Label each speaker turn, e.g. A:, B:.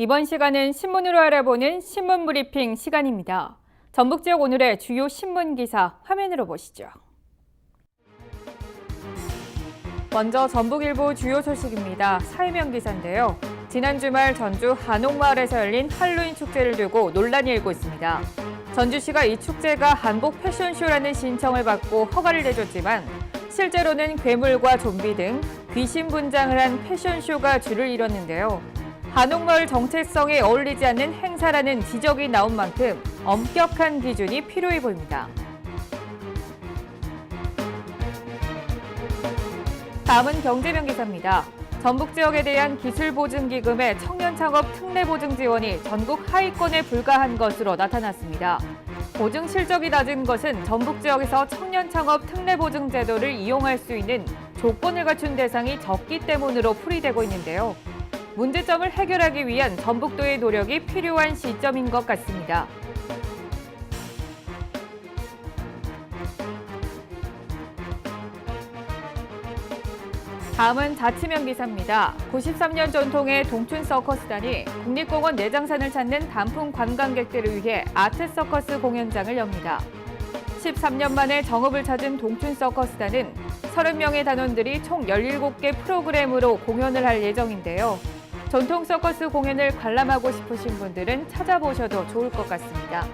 A: 이번 시간은 신문으로 알아보는 신문 브리핑 시간입니다. 전북 지역 오늘의 주요 신문 기사 화면으로 보시죠. 먼저 전북일보 주요 소식입니다. 사회명 기사인데요. 지난 주말 전주 한옥마을에서 열린 할로윈 축제를 두고 논란이 일고 있습니다. 전주시가 이 축제가 한복 패션쇼라는 신청을 받고 허가를 내줬지만 실제로는 괴물과 좀비 등 귀신 분장을 한 패션쇼가 줄을 이뤘는데요. 한옥마을 정체성에 어울리지 않는 행사라는 지적이 나온 만큼 엄격한 기준이 필요해 보입니다. 다음은 경제명 기사입니다. 전북 지역에 대한 기술보증기금의 청년창업 특례보증 지원이 전국 하위권에 불과한 것으로 나타났습니다. 보증 실적이 낮은 것은 전북 지역에서 청년창업 특례보증 제도를 이용할 수 있는 조건을 갖춘 대상이 적기 때문으로 풀이되고 있는데요. 문제점을 해결하기 위한 전북도의 노력이 필요한 시점인 것 같습니다. 다음은 자치명 기사입니다. 93년 전통의 동춘 서커스단이 국립공원 내장산을 찾는 단풍 관광객들을 위해 아트 서커스 공연장을 엽니다. 13년 만에 정읍을 찾은 동춘 서커스단은 30명의 단원들이 총 17개 프로그램으로 공연을 할 예정인데요. 전통 서커스 공연을 관람하고 싶으신 분들은 찾아보셔도 좋을 것 같습니다.